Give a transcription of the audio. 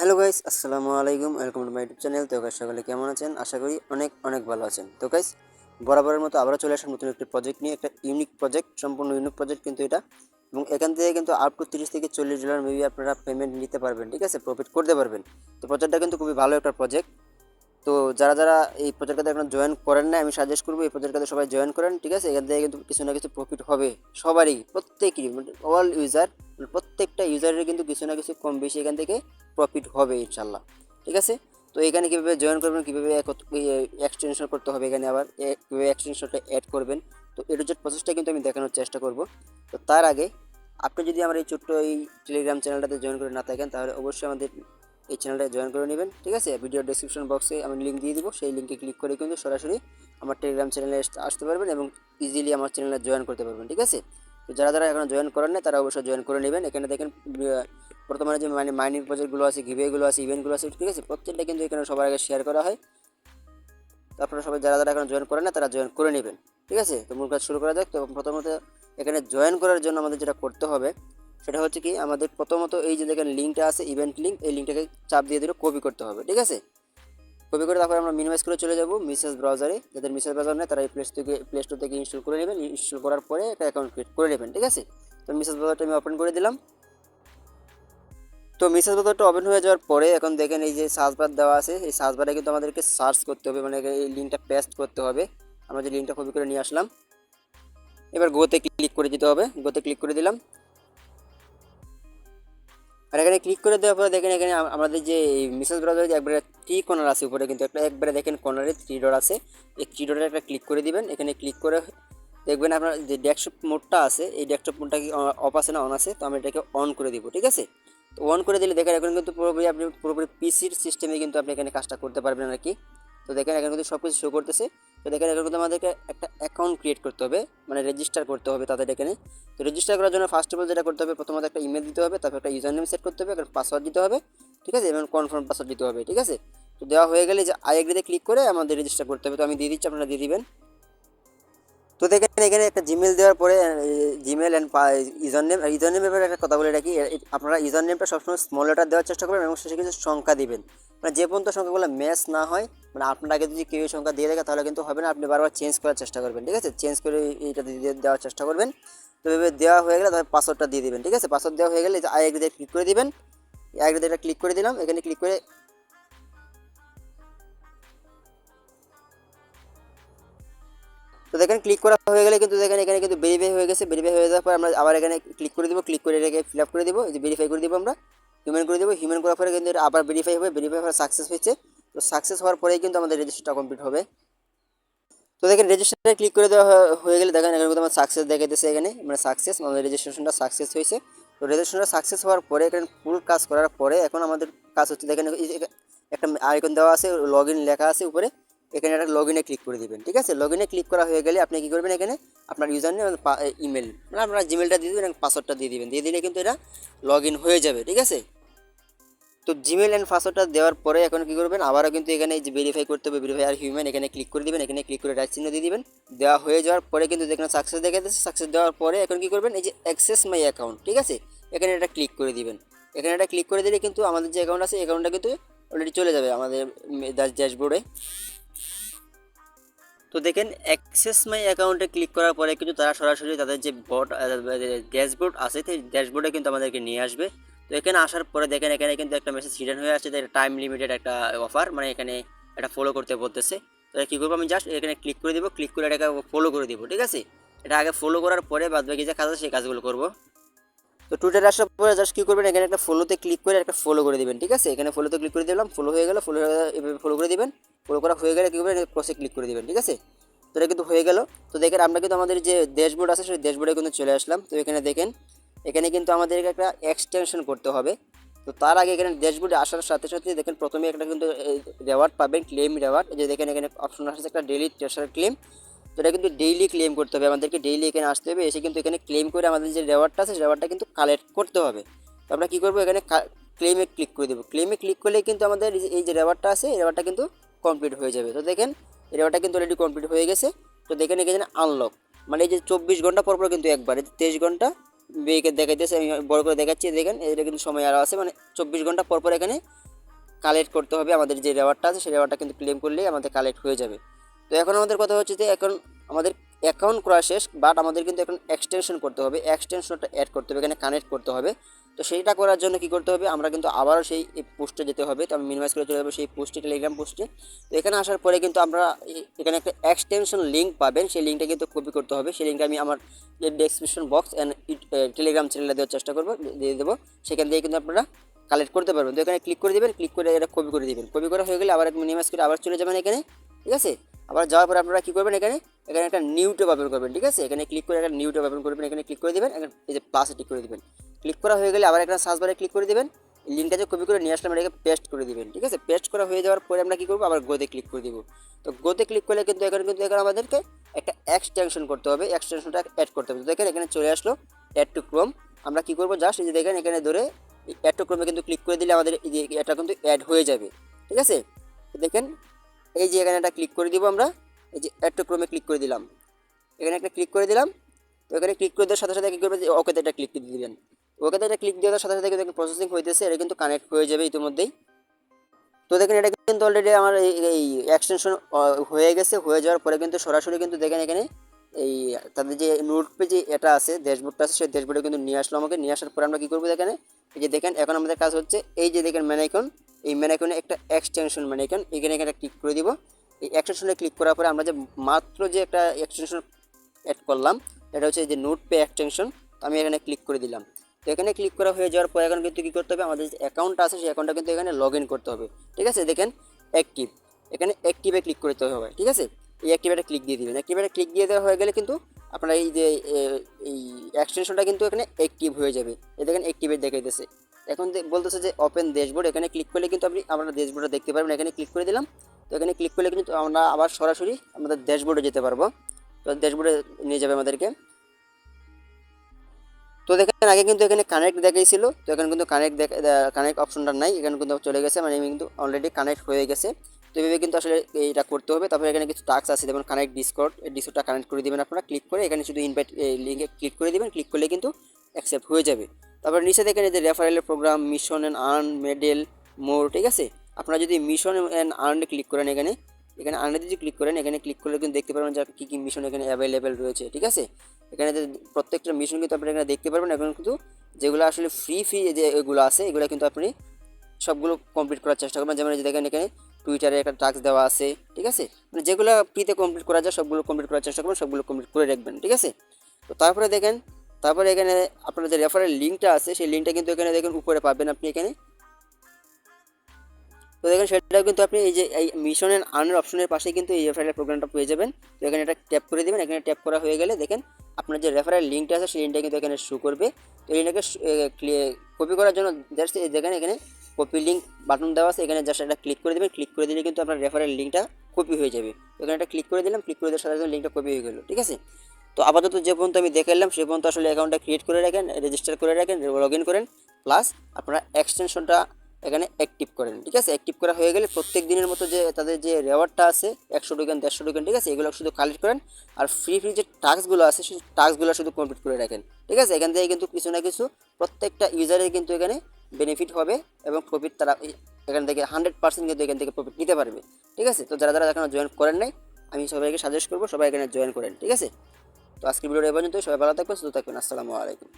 Hello guys, আসসালামু আলাইকুম, welcome to my YouTube channel. তো গাইস, সকলে কেমন আছেন? আশা করি অনেক অনেক ভালো আছেন। তো গাইস, বরাবরের মতো আবারও চলে আসলাম নতুন একটি প্রজেক্ট নিয়ে, একটা ইউনিক প্রজেক্ট সম্পূর্ণ ইউনিক প্রজেক্ট কিন্তু এটা। এবং এখান থেকে কিন্তু আপ টু তিরিশ থেকে চল্লিশ ডলার মেবি আপনারা পেমেন্ট নিতে পারবেন, ঠিক আছে? প্রফিট করতে পারবেন। তো প্রজেক্টটা কিন্তু খুবই ভালো একটা প্রজেক্ট তো যারা যারা এই প্রজেক্টটাতে এখন জয়েন করেন না আমি সাজেস্ট করব এই প্রজেক্টটাতে সবাই জয়েন করেন, ঠিক আছে? এখান থেকে কিন্তু কিছু না কিছু প্রফিট হবে সবারই, প্রত্যেকেরই। অল ইউজার প্রত্যেকটা ইউজারের কিন্তু কিছু না কিছু কম বেশি এখান থেকে প্রফিট হবে ইনশাল্লাহ ঠিক আছে? তো এখানে কীভাবে জয়েন করবেন, কীভাবে এক্সটেনশন করতে হবে এখানে আবার কীভাবে এক্সটেনশনটা অ্যাড করবেন, তো এর যে প্রসেসটা কিন্তু আমি দেখানোর চেষ্টা করব। তো তার আগে, আপনি যদি আমার এই ছোট্ট এই টেলিগ্রাম চ্যানেলটাতে জয়েন করে না থাকেন, তাহলে অবশ্যই আমাদের এই চ্যানেলটা জয়েন করে নেবেন, ঠিক আছে? ভিডিও ডেসক্রিপশন বক্সে আমি লিঙ্ক দিয়ে দিব, সেই লিঙ্কে ক্লিক করে কিন্তু সরাসরি আমার টেলিগ্রাম চ্যানেলে আসতে পারবেন এবং ইজিলি আমার চ্যানেলে জয়েন করতে পারবেন, ঠিক আছে? তো যারা যারা এখন জয়েন করেন না তারা অবশ্যই জয়েন করে নেবেন। এখানে দেখেন বর্তমানে যে মানে মাইনিং প্রজেক্টগুলো আছে গিভেগুলো আছে ইভেন্টগুলো আছে, ঠিক আছে? প্রত্যেকটা কিন্তু এখানে সবার আগে শেয়ার করা হয়। তো আপনারা সবাই যারা যারা এখন জয়েন করেন না তারা জয়েন করে নেবেন, ঠিক আছে? তো মূল কাজ শুরু করা যাক। তো প্রথমত এখানে জয়েন করার জন্য আমাদের যেটা করতে হবে সেটা হচ্ছে কি আমাদের প্রথমত এই যে দেখেন লিঙ্কটা আছে ইভেন্ট লিঙ্ক এই লিঙ্কটাকে চাপ দিয়ে দিলে কপি করতে হবে, ঠিক আছে? কপি করে তারপরে আমরা মিনিমাইজ করে চলে যাব মিসেস ব্রাউজারে যাদের মিসেস ব্রাউজার নেই, তারা এই প্লে থেকে প্লে স্টোর থেকে ইনস্টল করে নেবেন। ইনস্টল করার পরে একটা অ্যাকাউন্ট ক্রিয়েট করে নেবেন, ঠিক আছে? তো মিসেস ব্রাউজারটা আমি ওপেন করে দিলাম। তো মিসেস ব্রাউজারটা ওপেন হয়ে যাওয়ার পরে এখন দেখেন এই যে সার্চ বার দেওয়া আছে, এই সার্চ বারে কিন্তু আমাদেরকে সার্চ করতে হবে মানে এই লিঙ্কটা পেস্ট করতে হবে। আমরা যে লিঙ্কটা কপি করে নিয়ে আসলাম, এবার গোতে ক্লিক করে দিতে হবে। গোতে ক্লিক করে দিলাম। আর এখানে ক্লিক করে দেওয়ার পরে দেখেন এখানে আমাদের যে মিসেস ব্রাউজারে যে একবারে থ্রি কর্নার আছে উপরে, কিন্তু একটা একবারে দেখেন কর্নারে থ্রি ডট আছে। এই থ্রি ডটে একটা ক্লিক করে দিবেন। এখানে ক্লিক করে দেখবেন আপনার যে ডেস্কটপ মোডটা আছে, এই ডেস্কটপ মোডটা কি অফ আছে না অন আছে, তো আমি এটাকে অন করে দিব, ঠিক আছে? তো অন করে দিলে দেখেন এখন কিন্তু পুরোপুরি আপনি পুরোপুরি পিসির সিস্টেমে কিন্তু আপনি এখানে কাজটা করতে পারবেন আর কি। তো দেখেন এখানে কিন্তু সব কিছু শো করতেছে। তো দেখেন কিন্তু আমাদেরকে একটা অ্যাকাউন্ট ক্রিয়েট করতে হবে মানে রেজিস্টার করতে হবে তাদের এখানে। তো রেজিস্টার করার জন্য ফার্স্ট অফ অল যেটা করতে হবে, প্রথমত একটা ইমেল দিতে হবে, তারপর একটা ইউজার নেম সেট করতে হবে একটা পাসওয়ার্ড দিতে হবে, ঠিক আছে? এবং কনফার্ম পাসওয়ার্ড দিতে হবে, ঠিক আছে? তো দেওয়া হয়ে গেলে যে আই এগ্রিতে ক্লিক করে আমাদের রেজিস্টার করতে হবে। তো আমি দিয়ে দিচ্ছি, আপনারা দিয়ে দিবেন। তো দেখেন, এখানে একটা জিমেল দেওয়ার পরে Gmail and username username ব্যাপারে একটা কথা বলে রাখি। আপনারা ইউজার নেমটা সবসময় স্মল লেটার দেওয়ার চেষ্টা করবেন এবং শেষে কিছু সংখ্যা দিবেন। মানে যে পর্যন্ত সংখ্যাগুলো ম্যাচ না হয় মানে আপনার আগে যদি কেউ সংখ্যা দিয়ে দেখে তাহলে কিন্তু হবে না। আপনি বারবার চেঞ্জ করার চেষ্টা করবেন, ঠিক আছে? চেঞ্জ করে এইটা দিয়ে দেওয়ার চেষ্টা করবেন। তো এভাবে দেওয়া হয়ে গেলে তারপর পাসওয়ার্ডটা দিয়ে দিবেন, ঠিক আছে? পাসওয়ার্ড দেওয়া হয়ে গেলে আই এগ্রিতে ক্লিক করে দিবেন। আই এগ্রিতে ক্লিক করে দিলাম। এখানে ক্লিক করে তো দেখেন ক্লিক করা হয়ে গেলে কিন্তু দেখেন, এখানে কিন্তু ভেরিফাই হয়ে গেছে। ভেরিফাই হয়ে যাওয়ার পর আমরা আবার এখানে ক্লিক করে দেবো। ক্লিক করে এটাকে ফিল আপ করে দেবো। ভেরিফাই করে দিব আমরা। হিউম্যান করে দেবো। হিউম্যান করার পরে কিন্তু আবার ভেরিফাই হবে। ভেরিফাই হওয়ার সাকসেস হয়েছে। তো সাকসেস হওয়ার পরেই কিন্তু আমাদের রেজিস্টারটা কমপ্লিট হবে। তো দেখেন রেজিস্টারে ক্লিক করে দেওয়া হয়ে- গেলে দেখেন, এখানে আমার সাকসেস দেখাইতেছে এখানে। মানে সাকসেস আমাদের রেজিস্ট্রেশনটা সাকসেস হয়েছে। তো রেজিস্ট্রেশনটা সাকসেস হওয়ার পরে, এখানে ফুল কাজ করার পরে, এখন আমাদের কাজ হচ্ছে দেখেন একটা আইকন দেওয়া আছে লগ লেখা আছে উপরে। এখানে একটা লগ ইনে ক্লিক করে দিবেন, ঠিক আছে? লগ ইনে ক্লিক করা হয়ে গেলে আপনি কী করবেন এখানে? আপনার ইউজার নেম ইমেল মানে আপনার জিমেলটা দিয়ে দেবেন পাসওয়ার্ডটা দিয়ে দিবেন। দিয়ে দিলে কিন্তু এটা লগ হয়ে যাবে, ঠিক আছে? তো জিমেল অ্যান্ড পাসওয়ার্ডটা দেওয়ার পরে এখন কী করবেন? আবারও কিন্তু এখানে যে ভেরিফাই করতে হবে ভেরিফাই আর হিউম্যান এখানে ক্লিক করে দিবেন, এখানে ক্লিক করে রাইট চিহ্ন দিয়ে দিবেন। দেওয়া হয়ে যাওয়ার পরে কিন্তু দেখেন সাকসেস দেখা যাচ্ছে। সাকসেস দেওয়ার পরে এখন কী করবেন? এই যে অ্যাক্সেস মাই অ্যাকাউন্ট ঠিক আছে? এখানে এটা ক্লিক করে দিবেন। এখানে এটা ক্লিক করে দিলে কিন্তু আমাদের যে অ্যাকাউন্ট আছে অ্যাকাউন্টটা কিন্তু অলরেডি চলে যাবে আমাদের ড্যাশবোর্ডে তো দেখেন অ্যাক্সেস মাই অ্যাকাউন্টে ক্লিক করার পরে কিন্তু তারা সরাসরি তাদের যে বট ড্যাশবোর্ড আছে, সেই ড্যাশবোর্ডে কিন্তু আমাদেরকে নিয়ে আসবে। তো এখানে আসার পরে দেখেন, এখানে কিন্তু একটা মেসেজ হিডেন হয়ে আসছে টাইম লিমিটেড একটা অফার মানে এখানে এটা ফলো করতে বলতেছে। তো কী করব আমি জাস্ট এখানে ক্লিক করে দিব ক্লিক করে এটাকে ফলো করে দেবো, ঠিক আছে? এটা আগে ফলো করার পরে বাদ বাকি যে কাজ আছে সেই কাজগুলো করব। তো টুইটারে আসার পরে জাস্ট কী করবেন, এখানে একটা ফলোতে ক্লিক করে একটা ফলো করে দিবেন, ঠিক আছে? এখানে ফলোতে ক্লিক করে দিলাম ফলো হয়ে গেল ফলো এভাবে ফলো করে দিবেন। ফলো করা হয়ে গেলে কী করবেন ক্রসে ক্লিক করে দিবেন, ঠিক আছে? তো এটা কিন্তু হয়ে গেল। তো দেখেন, আমরা কিন্তু আমাদের যে ড্যাশবোর্ড আছে, সেই ড্যাশবোর্ডে কিন্তু চলে আসলাম। তো এখানে দেখেন এখানে কিন্তু আমাদেরকে একটা এক্সটেনশন করতে হবে। তো তার আগে এখানে ড্যাশবোর্ডে আসার সাথে সাথে দেখেন প্রথমে একটা কিন্তু রেওয়ার্ড পাবেন ক্লেম রেওয়ার্ড যে দেখেন এখানে অপশন আসছে একটা ডেলি ট্রেসার ক্লেম তো এটা কিন্তু ডেইলি ক্লেম করতে হবে। আমাদেরকে ডেইলি এখানে আসতে হবে। এসে কিন্তু এখানে ক্লেম করে আমাদের যে রেওয়ার্ডটা আছে রেওয়ার্ডটা কিন্তু কালেক্ট করতে হবে। তো আমরা কী করব? এখানে ক্লেমে ক্লিক করে দেবো। ক্লেমে ক্লিক করলে কিন্তু আমাদের এই যে- রেওয়ার্ডটা আছে রেওয়ার্ডটা কিন্তু কমপ্লিট হয়ে যাবে। তো দেখেন রেওয়ার্ডটা কিন্তু অলরেডি কমপ্লিট হয়ে গেছে। তো দেখেন এখানে আনলক মানে এই যে চব্বিশ ঘণ্টা পর পর কিন্তু একবার তেইশ ঘণ্টা বেকে দেখাইতেছে, আমি বড় করে দেখাচ্ছি, দেখেন, এটা কিন্তু সময় আরও আছে মানে চব্বিশ ঘণ্টা পরপর পর এখানে কালেক্ট করতে হবে, আমাদের যে রেওয়ার্ডটা আছে, সেই রেওয়ার্ডটা কিন্তু ক্লেম করলেই আমাদের কালেক্ট হয়ে যাবে। তো এখন আমাদের কথা হচ্ছে যে, এখন আমাদের অ্যাকাউন্ট করা শেষ বাট আমাদের কিন্তু এখন এক্সটেনশন করতে হবে এক্সটেনশনটা অ্যাড করতে হবে, এখানে কানেক্ট করতে হবে। তো সেইটা করার জন্য কি করতে হবে? আমরা কিন্তু আবারও সেই পোস্টে যেতে হবে। তো আমি মিনিমাইজ করে চলে যাব সেই পোস্টে টেলিগ্রাম পোস্টে। তো এখানে আসার পরে কিন্তু আমরা এখানে একটা এক্সটেনশন লিঙ্ক পাবেন। সেই লিঙ্কটা কিন্তু কপি করতে হবে। সেই লিঙ্কটা আমি আমার ডেসক্রিপশন বক্স অ্যান্ড টেলিগ্রাম চ্যানেলে দেওয়ার চেষ্টা করব দিয়ে দেবো। সেখান থেকে কিন্তু আপনারা কালেক্ট করতে পারবেন। তো এখানে ক্লিক করে দেবেন ক্লিক করে এটা কপি করে দিবেন। কপি করা হয়ে গেলে আবার মিনিমাইজ করে আবার চলে যাবেন এখানে, ঠিক আছে? আবার যাওয়ার পরে আপনারা কী করবেন এখানে? এখানে একটা নিউ ট্যাব ওপেন করবেন, ঠিক আছে? এখানে ক্লিক করে একটা নিউ ট্যাব ওপেন করবেন, এখানে ক্লিক করে দেবেন, এখানে এই যে প্লাসে ক্লিক করে দেবেন। ক্লিক করা হয়ে গেলে আবার একটা সার্চ বারে ক্লিক করে দেবেন। লিঙ্কটা যে কপি করে নিয়ে আসলাম, এটাকে পেস্ট করে দিবেন, ঠিক আছে? পেস্ট করা হয়ে যাওয়ার পরে আমরা কী করব? আবার গোতে ক্লিক করে দিব। তো গোতে ক্লিক করলে কিন্তু এখানে কিন্তু এখানে আমাদেরকে একটা এক্সটেনশন করতে হবে। এক্সটেনশনটা অ্যাড করতে হবে। দেখেন এখানে চলে আসলো অ্যাড টু ক্রোম আমরা কী করব? জাস্ট এই যে দেখেন এখানে ধরে অ্যাড টু ক্রোমে কিন্তু ক্লিক করে দিলে আমাদের এটা কিন্তু অ্যাড হয়ে যাবে, ঠিক আছে? দেখেন এই যে এখানে একটা ক্লিক করে দিব আমরা। এই যে অ্যাড টু ক্রোমে ক্লিক করে দিলাম। এখানে একটা ক্লিক করে দিলাম। তো এখানে ক্লিক করে দেওয়ার সাথে সাথে কী করবে যে ওকেতে একটা ক্লিক দিয়ে দিবেন। ওকেতে এটা ক্লিক দেওয়ার সাথে সাথে কিন্তু প্রসেসিং হইতেছে, এটা কিন্তু কানেক্ট হয়ে যাবে ইতিমধ্যেই। তো দেখেন এটা কিন্তু অলরেডি আমার এই এক্সটেনশন হয়ে গেছে, হয়ে যাওয়ার পরে কিন্তু সরাসরি কিন্তু দেখেন এখানে এই তাদের যে নোট পেজে এটা আছে ড্যাশবোর্ডটা আছে, সেই ড্যাশবোর্ডে কিন্তু নিয়ে আসলো আমাকে। নিয়ে আসার পরে আমরা কী করব এখানে এই যে দেখেন, এখন আমাদের কাজ হচ্ছে এই যে দেখেন ম্যানাইকন এই ম্যানাইকনে একটা এক্সটেনশন ম্যানাইকন এখানে একটা ক্লিক করে দিব। এই এক্সটেনশনে ক্লিক করার পরে আমরা যে মাত্র যে একটা এক্সটেনশন অ্যাড করলাম, এটা হচ্ছে যে নোট পে এক্সটেনশন আমি এখানে ক্লিক করে দিলাম। তো এখানে ক্লিক করা হয়ে যাওয়ার পর এখন কিন্তু কী করতে হবে? আমাদের যে অ্যাকাউন্টটা আছে, সেই অ্যাকাউন্টটা কিন্তু এখানে লগ ইন করতে হবে। ঠিক আছে? দেখেন অ্যাক্টিভ এখানে অ্যাক্টিভে ক্লিক করতে হবে। ঠিক আছে? এই অ্যাক্টিভেটে ক্লিক দিয়ে দিবেন। অ্যাক্টিভেটে ক্লিক দিয়ে দেওয়া হয়ে গেলে কিন্তু আপনার এই যে এই এক্সটেনশনটা কিন্তু এখানে অ্যাক্টিভ হয়ে যাবে। এই দেখেন অ্যাক্টিভেট দেখাইতেছে এখন দে- বলতেছে যে ওপেন ড্যাশবোর্ড এখানে ক্লিক করলে কিন্তু আপনি আমরা ড্যাশবোর্ডটা দেখতে পারবেন। এখানে ক্লিক করে দিলাম। তো এখানে ক্লিক করলে কিন্তু আমরা আবার সরাসরি আমাদের ড্যাশবোর্ডে যেতে পারব। তো ড্যাশবোর্ডে নিয়ে যাবে আমাদেরকে। তো দেখেন, আগে কিন্তু এখানে কানেক্ট দেখাইছিল, তো এখানে কিন্তু কানেক্ট কানেক্ট অপশনটা নাই, এখানে কিন্তু চলে গেছে মানে কিন্তু অলরেডি কানেক্ট হয়ে গেছে। তো এভাবে কিন্তু আসলে এইটা করতে হবে, তারপরে এখানে কিছু টাস্ক আছে, যেমন কানেক্ট ডিসকর্ড এই ডিসকর্ডটা কানেক্ট করে দিবেন আপনারা ক্লিক করে এখানে শুধু ইনভাইট লিঙ্কে ক্লিক করে দেবেন ক্লিক করলে কিন্তু অ্যাকসেপ্ট হয়ে যাবে। তারপরে নিচে দেখেন এই যে রেফারেলের programme mission and earn medal more ঠিক আছে? আপনারা যদি মিশন অ্যান্ড আর্নে ক্লিক করেন এখানে এখানে আর্নে যদি ক্লিক করেন, এখানে ক্লিক করলে কিন্তু দেখতে পারবেন যে কী কী মিশন এখানে অ্যাভেলেবেল রয়েছে, ঠিক আছে? এখানে প্রত্যেকটা মিশন কিন্তু আপনি এখানে দেখতে পারবেন। এখন কিন্তু যেগুলো আসলে ফ্রি ফ্রি যে এগুলো আছে, এগুলো কিন্তু আপনি সবগুলো কমপ্লিট করার চেষ্টা করবেন। যেমন দেখেন এখানে টুইটারে একটা টাস্ক দেওয়া আছে, ঠিক আছে? মানে যেগুলো ফ্রিতে কমপ্লিট করা যায়, সবগুলো কমপ্লিট করার চেষ্টা করবেন, সবগুলো কমপ্লিট করে রাখবেন, ঠিক আছে? তো তারপরে দেখেন, তারপরে এখানে আপনার যে রেফারের লিঙ্কটা আছে, সেই লিঙ্কটা কিন্তু এখানে দেখেন উপরে পাবেন আপনি এখানে। তো দেখেন, সেটাও কিন্তু আপনি এই যে এই মিশন অ্যান্ড আর্নের অপশনের পাশে কিন্তু এই রেফারেল প্রোগ্রামটা পেয়ে যাবেন। তো এখানে এটা ট্যাপ করে দেবেন। এখানে ট্যাপ করা হয়ে গেলে দেখেন আপনার যে রেফারেল লিঙ্কটা আছে, সেই লিঙ্কটা কিন্তু এখানে শো করবে। তো এই লিঙ্কটাকে কপি করার জন্য জাস্ট দেখেন এখানে কপি লিঙ্ক বাটন দেওয়া আছে। এখানে জাস্ট এটা ক্লিক করে দেবেন। ক্লিক করে দিলে কিন্তু আপনার রেফারেল লিঙ্কটা কপি হয়ে যাবে। এখানে একটা ক্লিক করে দিলাম। ক্লিক করে দেওয়ার সাথে সাথে লিঙ্কটা কপি হয়ে গেলো। ঠিক আছে? তো আপাতত যে পর্যন্ত আমি দেখালাম সে পর্যন্ত আসলে অ্যাকাউন্টটা ক্রিয়েট করে রাখেন রেজিস্টার করে রাখেন লগ ইন করেন। প্লাস আপনারা এক্সটেনশনটা এখানে অ্যাক্টিভ করেন, ঠিক আছে? অ্যাক্টিভ করা হয়ে গেলে প্রত্যেক দিনের মতো যে তাদের যে রেওয়ার্ডটা আছে, একশো টোকেন দেড়শো টোকেন ঠিক আছে? এগুলো শুধু কালেক্ট করেন। আর ফ্রি ফ্রি যে টাস্কগুলো আছে, সেই টাস্কগুলো শুধু কমপ্লিট করে রাখেন, ঠিক আছে? এখান থেকে কিন্তু কিছু না কিছু প্রত্যেকটা ইউজারের কিন্তু এখানে বেনিফিট হবে এবং প্রফিট তারা এখান থেকে হান্ড্রেড পার্সেন্ট কিন্তু এখান থেকে প্রফিট নিতে পারবে, ঠিক আছে? তো যারা যারা এখানে জয়েন করেন নাই, আমি সবাইকে সাজেস্ট করব সবাই এখানে জয়েন করেন, ঠিক আছে? তো আজকের ভিডিওটা এ পর্যন্ত সবাই ভালো থাকবেন, সুস্থ থাকবেন। আসসালামু আলাইকুম।